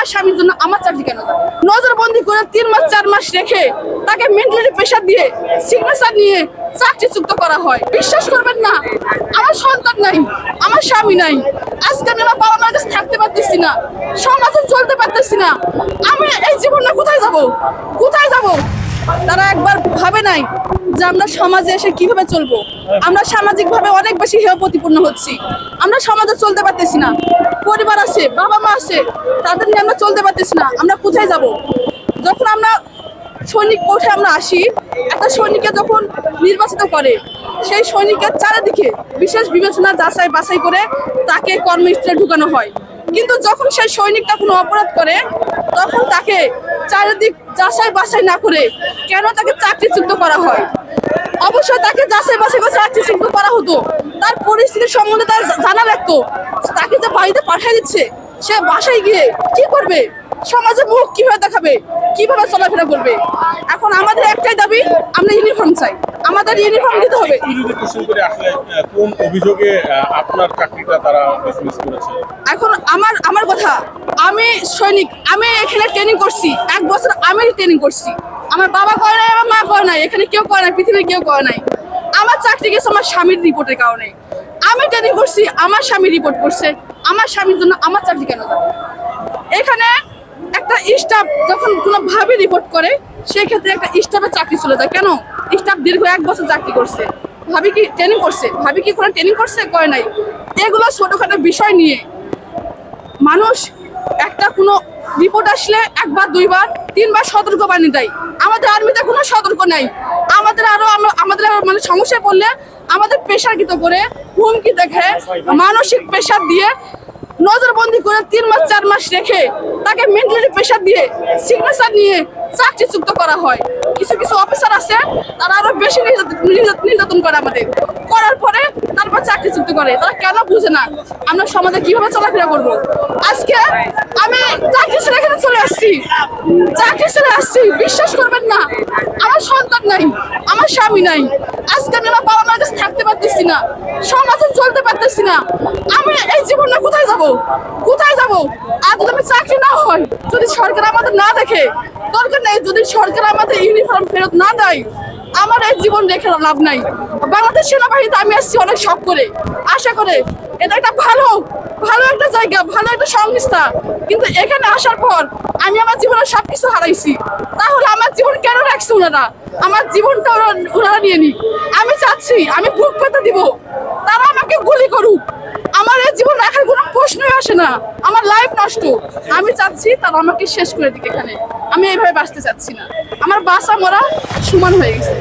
আমার স্বামীর জন্য আমার চাকরি কেন যাবে নজরবন্দি করে তিন মাস, চার মাস রেখে তাকে মেন্টালি প্রেশার দিয়ে সিগনেচার নিয়ে চাকরি চুক্ত করা হয়। বিশ্বাস করবেন না, আমার সন্তান নাই, আমার স্বামী নাই। আজকে আমি আমার বাবা মার কাছে থাকতে পারতেছি না, সমাজে চলতে পারতেছি না। আমি এই জীবনটা কোথায় যাব? কোথায় যাব? তারা একবার ভাবে নাই যে আমরা সমাজে এসে কীভাবে চলবো। আমরা সামাজিকভাবে অনেক বেশি হেয় প্রতিপন্ন হচ্ছি। আমরা সমাজে চলতে পারতেছি না। পরিবার আছে, বাবা মা আছে, তাদের নিয়ে আমরা চলতে পারতেছি না। আমরা কোথায় যাব? যখন আমরা সৈনিক কোঠে আমরা আসি, একটা সৈনিককে যখন নির্বাচিত করে, সেই সৈনিকের চারিদিকে বিশেষ বিবেচনা, যাচাই বাছাই করে তাকে কর্মস্থলে ঢুকানো হয়। কিন্তু যখন সেই সৈনিকটা কোনো অপরাধ করে, তখন তাকে চারিদিক যাচাই বাছাই না করে কেন তাকে চাকরিচ্যুত করা হয়? অবশ্যই তাকে যাচাই বাছাই করে চাকরিচ্যুত করা হতো। তার পরিস্থিতি সম্বন্ধে তার জানা লাগতো। তাকে যে বাড়িতে পাঠিয়ে দিচ্ছে, সে বাসায় গিয়ে কি করবে? সমাজে মুখ কীভাবে দেখাবে? কীভাবে চলাফেরা করবে? এখন আমাদের একটাই দাবি, আমরা ইউনিফর্ম চাই। আমাদের ইউনিফর্ম দিতে হবে। কোন অভিযোগে আপনার তারা ডিসমিস করেছে? এখন আমার আমার কথা, আমি সৈনিক, আমি এখানে ট্রেনিং করছি। এক বছর আমি ট্রেনিং করছি। আমার বাবা করে নাই, আমার মা করে নাই, এখানে কেউ করে নাই, পৃথিবীর কেউ করে নাই। আমার চাকরি গেছে আমার স্বামীর রিপোর্টের কারণে। আমি ট্রেনিং করছি, আমার স্বামী রিপোর্ট করছে। আমার স্বামীর জন্য আমার চাকরি কেন এখানে একটা স্টাফ যখন কোনো ভাবে রিপোর্ট করে, সেক্ষেত্রে একটা স্টাফের চাকরি চলে যায়। কেন? স্টাফ দীর্ঘ এক বছর চাকরি করছে। ভাবি কি ট্রেনিং করছে? ভাবি কি কোনো ট্রেনিং করছে? কয় নাই। এগুলো ছোটোখাটো বিষয় নিয়ে। মানুষ একটা কোনো রিপোর্ট আসলে একবার, দুইবার, তিনবার সতর্ক বাণী দেয়। আমাদের আর্মিতে কোনো সতর্ক নাই। আমাদের আরও আমাদের মানে সমস্যায় পড়লে আমাদের প্রেশারকৃত করে হুমকি দেখে, মানসিক প্রেশার দিয়ে, নজরবন্দি করে তিন মাস, চার মাস রেখে তাকে মেন্টালি প্রেশার দিয়ে সিগনেচার নিয়ে চাকরি চুক্ত করা হয়। কিছু কিছু অফিসার আছে, তারা আরও বেশি নির্যাতন করে আমাদের। করার পরে তারপর চাকরি চুক্তি করে। তারা কেন বুঝে না আমরা সমাজে কীভাবে চলাফেরা করব? আজকে আমি চাকরি ছেড়ে এখানে চলে আসছি। চাকরি ছেড়ে আসছি। বিশ্বাস করবেন না, আমার সন্তান নাই, আমার স্বামী নাই। আজকে আমি আমার বাবা মার কাছে থাকতে পারতেছি না, সমাজে চলতে পারতেছি না। আমি এই জীবনটা কোথায় যাব? কোথায় যাব? যদি আমি চাকরি না হয়, যদি সরকার আমাদের না দেখে, দরকার নেই যদি সরকার আমাদের ইউনিফর্ম ফেরত না দেয়, আমার এই জীবন রেখে লাভ নাই। বাংলাদেশ সেনাবাহিনীতে আমি আসছি অনেক শখ করে, আশা করে। এটা একটা ভালো ভালো একটা জায়গা, ভালো একটা সংস্থা। কিন্তু এখানে আসার পর আমি আমার জীবনের সবকিছু হারাইছি। তাহলে আমার জীবন কেন রাখছে ওনারা? আমার জীবনটা ওনারা নিয়ে নি আমি চাচ্ছি, আমি বুক পেতে দিব তারা আমাকে গুলি করুক আমার এই জীবন রাখার কোনো প্রশ্নই আসে না। আমার লাইফ নষ্ট। আমি চাচ্ছি তারা আমাকে শেষ করে দিক এখানে। আমি এইভাবে বাঁচতে চাচ্ছি না। আমার বাসা মরা সমান হয়ে গেছে।